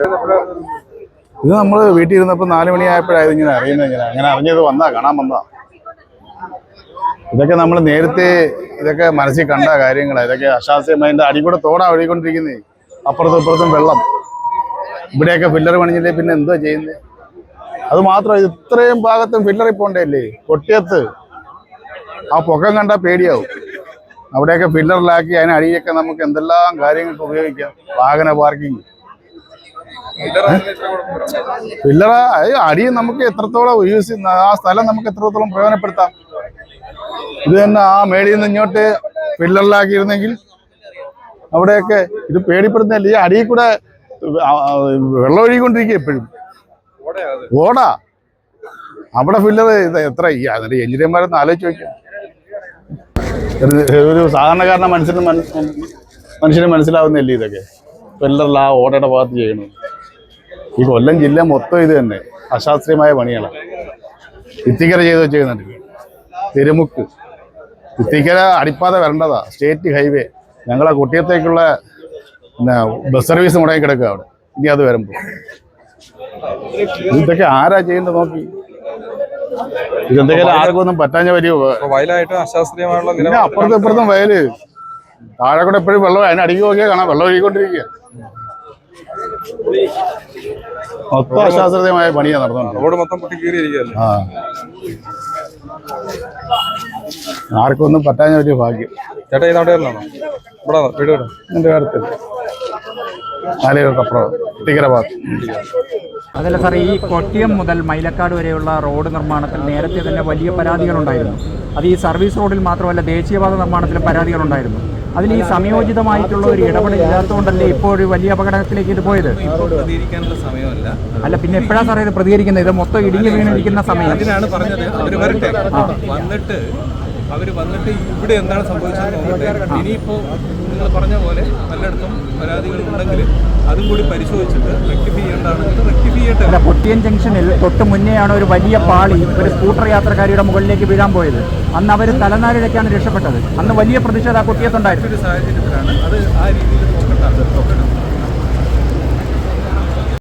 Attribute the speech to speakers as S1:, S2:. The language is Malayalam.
S1: ഇത് നമ്മൾ വീട്ടിൽ ഇരുന്നപ്പോൾ നാല് മണിയായപ്പോഴായത് ഇങ്ങനെ അറിയുന്നത് ഇങ്ങനെ. അങ്ങനെ അറിഞ്ഞത് വന്നാ കാണാൻ വന്നാ ഇതൊക്കെ നമ്മൾ നേരത്തെ ഇതൊക്കെ മനസ്സിൽ കണ്ട കാര്യങ്ങളാണ് ഇതൊക്കെ അശാസ്യമായി അടി കൂടെ തോടാ ഒഴുകിക്കൊണ്ടിരിക്കുന്നേ. അപ്പുറത്തും ഇപ്പുറത്തും വെള്ളം. ഇവിടെയൊക്കെ ഫില്ലർ പണിഞ്ഞില്ലേ പിന്നെ എന്തോ ചെയ്യുന്നത് അത് മാത്രം ഇത്രയും ഭാഗത്തും ഫില്ലറിൽ പോണ്ടല്ലേ കൊട്ടിയത്ത്. ആ പൊക്കം കണ്ടാൽ പേടിയാവും. അവിടെയൊക്കെ ഫില്ലറിലാക്കി അതിന് അടിയൊക്കെ നമുക്ക് എന്തെല്ലാം കാര്യങ്ങൾക്ക് ഉപയോഗിക്കാം? വാഹന പാർക്കിംഗ് ഫില്ലറ അത് അടി നമുക്ക് എത്രത്തോളം യൂസ് ആ സ്ഥലം നമുക്ക് എത്രത്തോളം പ്രയോജനപ്പെടുത്താം? ഇത് തന്നെ ആ മേളിൽ നിന്ന് ഇങ്ങോട്ട് പില്ലറിലാക്കിയിരുന്നെങ്കിൽ അവിടെയൊക്കെ ഇത് പേടിപ്പെടുന്നില്ല ഈ അടിയിൽ കൂടെ വെള്ളം ഒഴുകിക്കൊണ്ടിരിക്കുക എപ്പോഴും ഓടാ അവിടെ ഫില്ലർ എത്ര? അതിന്റെ എഞ്ചിനീയർമാരൊന്ന് ആലോചിച്ച് നോക്കാം ഒരു- സാധാരണക്കാരനെ മനസ്സിന് മനുഷ്യന് മനസ്സിലാവുന്നില്ല ഇതൊക്കെ. ഫില്ലറിൽ ആ ഓടയുടെ ഭാഗത്ത് ചെയ്യണത്. ഈ കൊല്ലം ജില്ല മൊത്തം ഇത് തന്നെ. അശാസ്ത്രീയമായ പണികളാണ് ഇത്തിക്കര ചെയ്ത് വെച്ചേക്കുന്നുണ്ട് തിരുമുക്ക്. ഇത്തിക്കര അടിപ്പാത വരേണ്ടതാ. സ്റ്റേറ്റ് ഹൈവേ ഞങ്ങളെ കുട്ടിയത്തേക്കുള്ള ബസ് സർവീസ് മുടങ്ങി കിടക്കുക അവിടെ. ഇനി അത് വരുമ്പോൾ ഇതൊക്കെ ആരാ ചെയ്യേണ്ടത് നോക്കി. ഇതെന്തെങ്കിലും ആർക്കും ഒന്നും പറ്റാഞ്ഞ വലിയ അപ്പുറത്തും ഇപ്പുറത്തും വയൽ. താഴെ കൂടെ എപ്പോഴും വെള്ളം അതിനടിക്കുക നോക്കിയാൽ കാണാം. വെള്ളം ഒഴുകിക്കൊണ്ടിരിക്കുക മൊത്തം അശാസ്ത്രീയമായ പണിയാണ് നടന്നുകൊണ്ട്
S2: റോഡ് മൊത്തം പൊട്ടി കീറിയിരിക്കുകയല്ലേ?
S1: ആ. ആർക്കും ഒന്നും പറ്റാഞ്ഞ വലിയ ഭാഗ്യം.
S2: ചേട്ടാ ഈ അവിടെ ആണോ ഇവിടെ വീട് ഇവിടെ
S1: എന്റെ കാര്യത്തിൽ
S3: അതല്ല സാർ ഈ കൊട്ടിയം മുതൽ മൈലക്കാട് വരെയുള്ള റോഡ് നിർമ്മാണത്തിൽ നേരത്തെ തന്നെ വലിയ പരാതികളുണ്ടായിരുന്നു. അത് ഈ സർവീസ് റോഡിൽ മാത്രമല്ല ദേശീയപാത നിർമ്മാണത്തിലും പരാതികളുണ്ടായിരുന്നു. അതിൽ ഈ സംയോജിതമായിട്ടുള്ള ഒരു ഇടപെടൽ ഇല്ലാത്തതുകൊണ്ടല്ലേ ഇപ്പോൾ ഒരു വലിയ അപകടത്തിലേക്ക് ഇത് പോയത്?
S4: സമയമല്ല
S3: അല്ല പിന്നെ എപ്പോഴാണ് സാറേ ഇത് പ്രതികരിക്കുന്നത്? ഇത് മൊത്തം ഇടിഞ്ഞു വീണിരിക്കുന്ന സമയം.
S4: അതിനാണ് പറഞ്ഞത്. വരട്ടെ. വന്നിട്ട് അവർ വന്നിട്ട് ഇവിടെ എന്താണ് സംഭവിച്ചതെന്ന് നോക്കട്ടെ. ഇനിയിപ്പോൾ നിങ്ങൾ പറഞ്ഞ പോലെ പലയിടത്തും പരാതികൾ ഉണ്ടെങ്കിൽ അതും കൂടി പരിശോധിച്ചിട്ട് റെക്ടിഫൈ ചെയ്യേണ്ടതാണെങ്കിൽ റെക്ടിഫൈ ചെയ്യട്ടെ
S3: അല്ല പൊട്ടിയൻ ജംഗ്ഷനിൽ തൊട്ട് മുന്നെയാണ് ഒരു വലിയ പാളി ഒരു സ്കൂട്ടർ യാത്രക്കാരിയുടെ മുകളിലേക്ക് വീഴാൻ പോയത്. അന്ന് അവർ തലനാരിഴയ്ക്കാണ് രക്ഷപ്പെട്ടത്. അന്ന് വലിയ പ്രതിഷേധം കൊട്ടിയത്തുണ്ടായിരുന്നു
S4: ഒരു സാഹചര്യത്തിലാണ് അത് ആ രീതിയിൽ നോക്കേണ്ടത് നോക്കണം